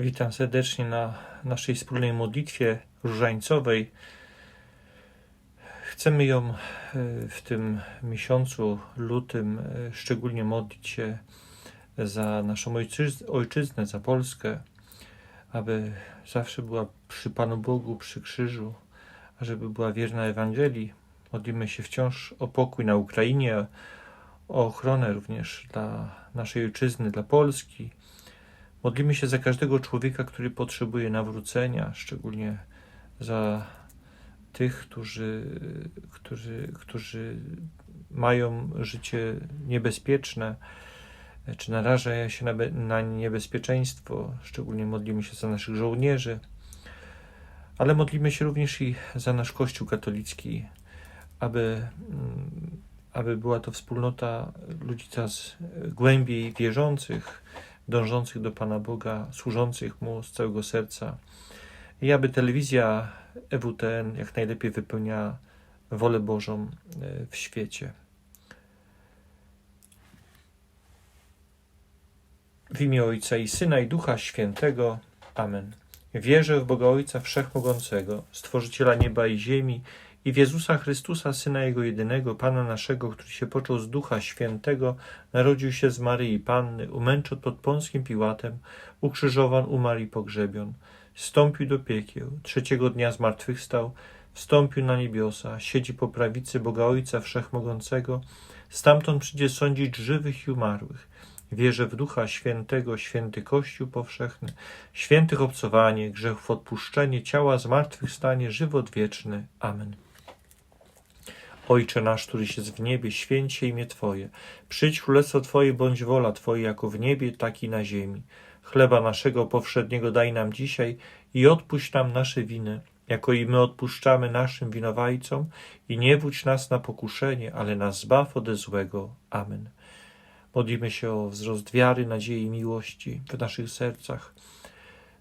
Witam serdecznie na naszej wspólnej modlitwie różańcowej. Chcemy ją e, w tym miesiącu lutym e, szczególnie modlić się za naszą ojczyznę, za Polskę, aby zawsze była przy Panu Bogu, przy krzyżu, a żeby była wierna Ewangelii. Modlimy się wciąż o pokój na Ukrainie, o ochronę również dla naszej ojczyzny, dla Polski Modlimy się za każdego człowieka, który potrzebuje nawrócenia, szczególnie za tych, którzy, którzy, którzy mają życie niebezpieczne, czy narażają się na, na niebezpieczeństwo. Szczególnie modlimy się za naszych żołnierzy, ale modlimy się również i za nasz Kościół katolicki, aby, aby była to wspólnota ludzi coraz głębiej wierzących, dążących do Pana Boga, służących Mu z całego serca i aby telewizja EWTN jak najlepiej wypełniała wolę Bożą e, w świecie. W imię Ojca i Syna i Ducha Świętego. Amen. Wierzę w Boga Ojca Wszechmogącego, Stworzyciela nieba i ziemi, i w Jezusa Chrystusa, Syna Jego jedynego, Pana naszego, który się począł z Ducha Świętego, narodził się z Maryi Panny, umęczon pod Pąskim Piłatem, ukrzyżowan, umarł i pogrzebion. Wstąpił do piekieł, trzeciego dnia zmartwychwstał, wstąpił na niebiosa, siedzi po prawicy Boga Ojca Wszechmogącego, stamtąd przyjdzie sądzić żywych i umarłych. Wierzę w Ducha Świętego, święty Kościół powszechny, świętych obcowanie, grzechów odpuszczenie, ciała zmartwychwstanie, żywot wieczny. Amen. Ojcze nasz, któryś jest w niebie, święcie imię Twoje. Przyjdź królestwo Twoje, bądź wola Twoja, jako w niebie, tak i na ziemi. Chleba naszego powszedniego daj nam dzisiaj i odpuść nam nasze winy, jako i my odpuszczamy naszym winowajcom i nie wódź nas na pokuszenie, ale nas zbaw ode złego. Amen. Modlimy się o wzrost wiary, nadziei i miłości w naszych sercach.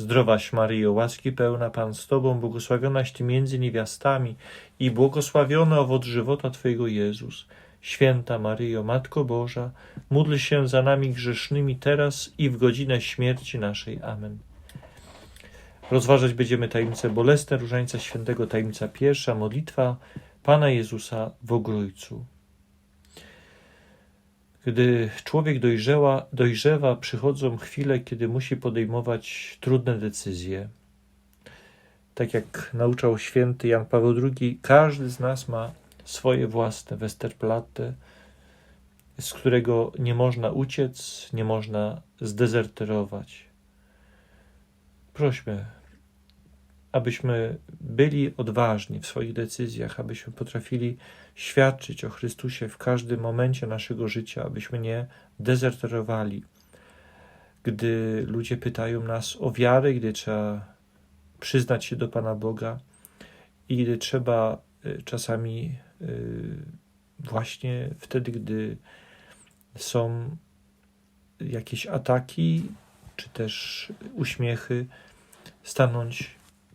Zdrowaś Maryjo, łaski pełna Pan z Tobą, błogosławionaś Ty między niewiastami i błogosławiony owoc żywota Twojego Jezus. Święta Maryjo, Matko Boża, módl się za nami grzesznymi teraz i w godzinę śmierci naszej. Amen. Rozważać będziemy tajemnicę bolesne Różańca Świętego, tajemnica pierwsza, modlitwa Pana Jezusa w Ogrójcu. Gdy człowiek dojrzewa, dojrzewa, przychodzą chwile, kiedy musi podejmować trudne decyzje. Tak jak nauczał święty Jan Paweł II, każdy z nas ma swoje własne Westerplatte, z którego nie można uciec, nie można zdezerterować. Prośmy abyśmy byli odważni w swoich decyzjach, abyśmy potrafili świadczyć o Chrystusie w każdym momencie naszego życia, abyśmy nie dezerterowali. Gdy ludzie pytają nas o wiarę, gdy trzeba przyznać się do Pana Boga i gdy trzeba y, czasami y, właśnie wtedy, gdy są jakieś ataki, czy też uśmiechy, stanąć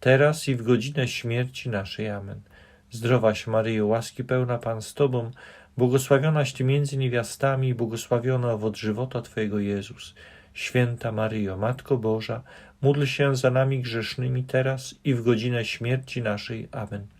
teraz i w godzinę śmierci naszej. Amen. Zdrowaś Maryjo, łaski pełna Pan z Tobą, błogosławionaś Ty między niewiastami i błogosławiony owoc żywota Twojego Jezus. Święta Maryjo, Matko Boża, módl się za nami grzesznymi teraz i w godzinę śmierci naszej. Amen.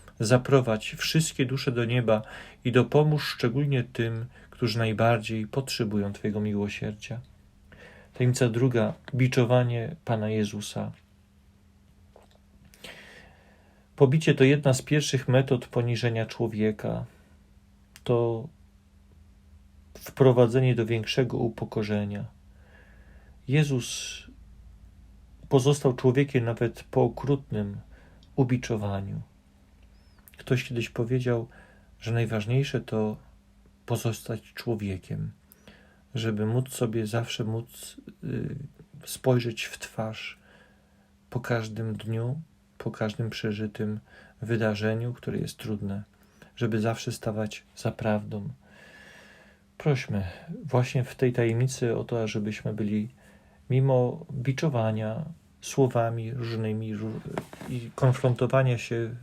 zaprowadź wszystkie dusze do nieba i dopomóż szczególnie tym, którzy najbardziej potrzebują Twojego miłosierdzia. Tajemnica druga, biczowanie Pana Jezusa. Pobicie to jedna z pierwszych metod poniżenia człowieka. To wprowadzenie do większego upokorzenia. Jezus pozostał człowiekiem nawet po okrutnym ubiczowaniu. Ktoś kiedyś powiedział, że najważniejsze to pozostać człowiekiem, żeby móc sobie zawsze móc y, spojrzeć w twarz po każdym dniu, po każdym przeżytym wydarzeniu, które jest trudne, żeby zawsze stawać za prawdą. Prośmy właśnie w tej tajemnicy o to, żebyśmy byli mimo biczowania słowami różnymi i konfrontowania się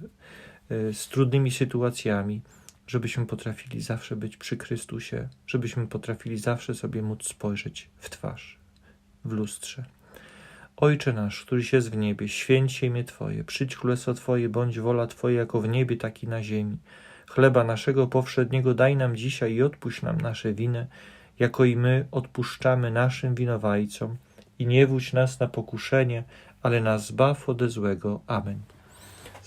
z trudnymi sytuacjami, żebyśmy potrafili zawsze być przy Chrystusie, żebyśmy potrafili zawsze sobie móc spojrzeć w twarz, w lustrze. Ojcze nasz, któryś jest w niebie, święć się imię Twoje, przyjdź królestwo Twoje, bądź wola Twoja jako w niebie, tak i na ziemi. Chleba naszego powszedniego daj nam dzisiaj i odpuść nam nasze winy, jako i my odpuszczamy naszym winowajcom. I nie wódź nas na pokuszenie, ale nas zbaw ode złego. Amen.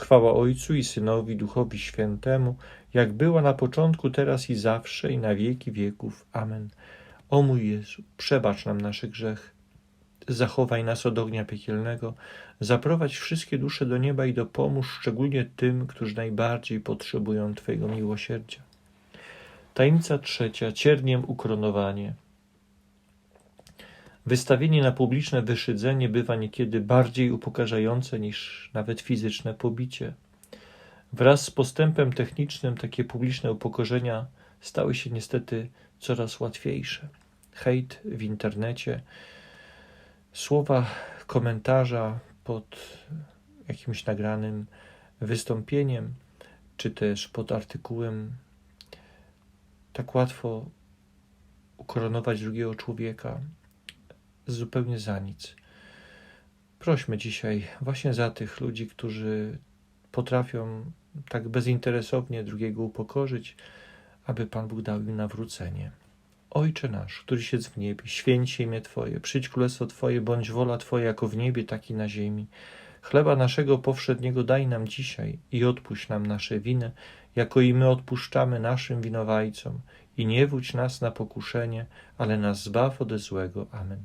Chwała Ojcu i Synowi, Duchowi Świętemu, jak była na początku, teraz i zawsze, i na wieki wieków. Amen. O mój Jezu, przebacz nam nasze grzechy, zachowaj nas od ognia piekielnego, zaprowadź wszystkie dusze do nieba i dopomóż szczególnie tym, którzy najbardziej potrzebują Twojego miłosierdzia. Tajemnica trzecia, cierniem ukronowanie. Wystawienie na publiczne wyszydzenie bywa niekiedy bardziej upokarzające niż nawet fizyczne pobicie. Wraz z postępem technicznym takie publiczne upokorzenia stały się niestety coraz łatwiejsze. Hejt w internecie, słowa komentarza pod jakimś nagranym wystąpieniem, czy też pod artykułem, tak łatwo ukoronować drugiego człowieka zupełnie za nic. Prośmy dzisiaj właśnie za tych ludzi, którzy potrafią tak bezinteresownie drugiego upokorzyć, aby Pan Bóg dał im nawrócenie. Ojcze nasz, któryś jest w niebie, święć imię Twoje, przyjdź królestwo Twoje, bądź wola Twoja jako w niebie, tak i na ziemi. Chleba naszego powszedniego daj nam dzisiaj i odpuść nam nasze winy, jako i my odpuszczamy naszym winowajcom. I nie wódź nas na pokuszenie, ale nas zbaw ode złego. Amen.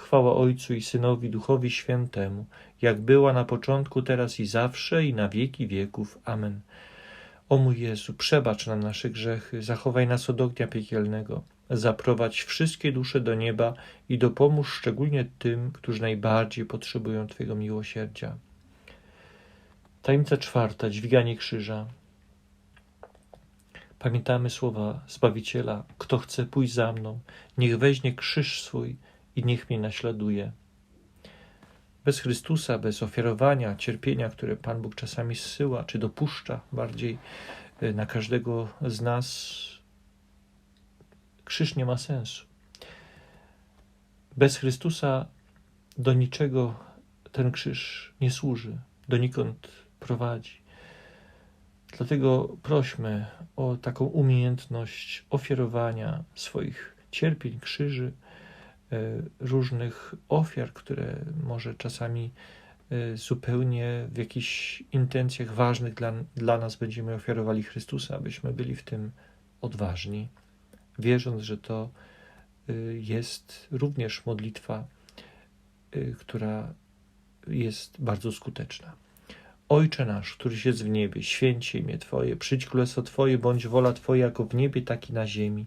Chwała Ojcu i Synowi, Duchowi Świętemu, jak była na początku, teraz i zawsze, i na wieki wieków. Amen. O mój Jezu, przebacz nam nasze grzechy, zachowaj nas od ognia piekielnego, zaprowadź wszystkie dusze do nieba i dopomóż szczególnie tym, którzy najbardziej potrzebują Twojego miłosierdzia. Tajemnica czwarta, dźwiganie krzyża. Pamiętamy słowa Zbawiciela: Kto chce pójść za mną, niech weźmie krzyż swój i niech mnie naśladuje. Bez Chrystusa, bez ofiarowania, cierpienia, które Pan Bóg czasami zsyła, czy dopuszcza bardziej y, na każdego z nas, krzyż nie ma sensu. Bez Chrystusa do niczego ten krzyż nie służy, donikąd prowadzi. Dlatego prośmy o taką umiejętność ofiarowania swoich cierpień, krzyży, różnych ofiar, które może czasami e, zupełnie w jakichś intencjach ważnych dla, dla nas będziemy ofiarowali Chrystusa, abyśmy byli w tym odważni, wierząc, że to e, jest również modlitwa, która jest bardzo skuteczna. Ojcze nasz, któryś jest w niebie, święcie imię Twoje, przyjdź królestwo Twoje, bądź wola Twoja jako w niebie, tak i na ziemi.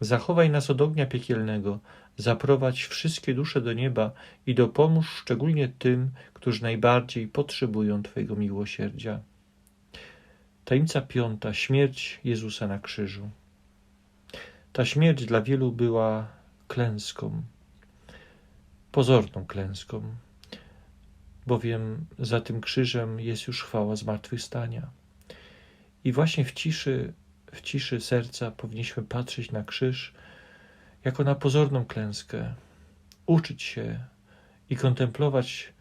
zachowaj nas od ognia piekielnego, zaprowadź wszystkie dusze do nieba i dopomóż szczególnie tym, którzy najbardziej potrzebują Twojego miłosierdzia. Tajemnica piąta. Śmierć Jezusa na krzyżu. Ta śmierć dla wielu była klęską, pozorną klęską, bowiem za tym krzyżem jest już chwała zmartwychwstania. I właśnie w ciszy, w ciszy serca powinniśmy patrzeć na krzyż jako na pozorną klęskę, uczyć się i kontemplować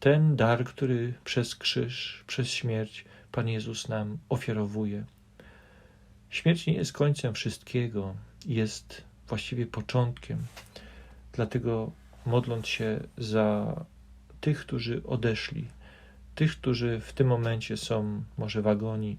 ten dar, który przez krzyż, przez śmierć Pan Jezus nam ofiarowuje. Śmierć nie jest końcem wszystkiego, jest właściwie początkiem. Dlatego modląc się za tych, którzy odeszli, tych, którzy w tym momencie są może w agonii,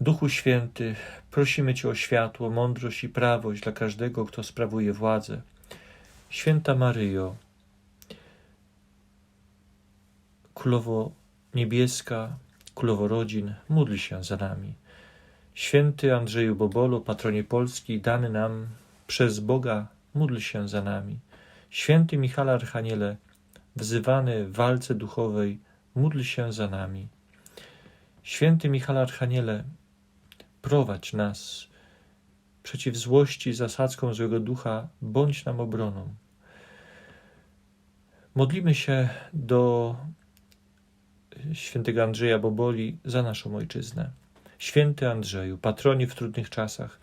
Duchu Święty, prosimy Cię o światło, mądrość i prawość dla każdego, kto sprawuje władzę. Święta Maryjo, Królowo Niebieska, Królowo Rodzin, módl się za nami. Święty Andrzeju Bobolu, patronie Polski, dany nam przez Boga, módl się za nami. Święty Michał Archaniele, wzywany w walce duchowej, módl się za nami. Święty Michał Archaniele, prowadź nas przeciw złości zasadzką złego ducha, bądź nam obroną. Modlimy się do świętego Andrzeja Boboli za naszą ojczyznę. Święty Andrzeju, patronie w trudnych czasach,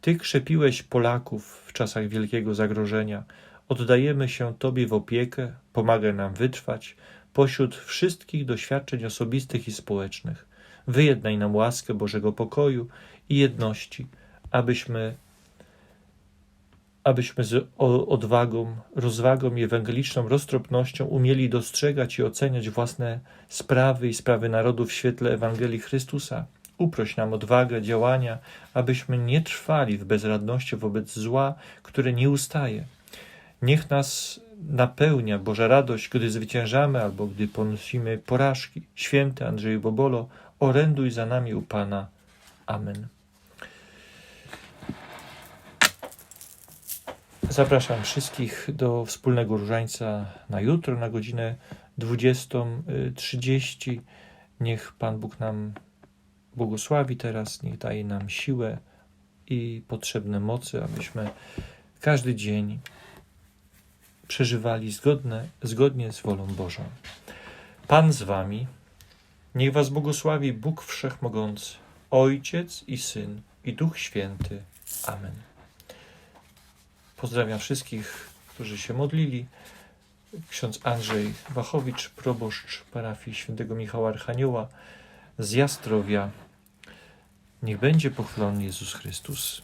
Ty krzepiłeś Polaków w czasach wielkiego zagrożenia. Oddajemy się Tobie w opiekę, pomagaj nam wytrwać pośród wszystkich doświadczeń osobistych i społecznych. Wyjednaj nam łaskę Bożego pokoju i jedności, abyśmy abyśmy z odwagą, rozwagą i ewangeliczną roztropnością umieli dostrzegać i oceniać własne sprawy i sprawy narodu w świetle Ewangelii Chrystusa. Uproś nam odwagę działania, abyśmy nie trwali w bezradności wobec zła, które nie ustaje. Niech nas napełnia Boża radość, gdy zwyciężamy albo gdy ponosimy porażki. Święty Andrzeju Bobolo, oręduj za nami u Pana. Amen. Zapraszam wszystkich do wspólnego różańca na jutro, na godzinę 20.30. Niech Pan Bóg nam błogosławi teraz, niech daje nam siłę i potrzebne mocy, abyśmy każdy dzień przeżywali zgodne, zgodnie z wolą Bożą. Pan z Wami, niech Was błogosławi Bóg Wszechmogący, Ojciec i Syn i Duch Święty. Amen. Pozdrawiam wszystkich, którzy się modlili. Ksiądz Andrzej Wachowicz, proboszcz parafii świętego Michała Archanioła z Jastrowia. Niech będzie pochwalony Jezus Chrystus.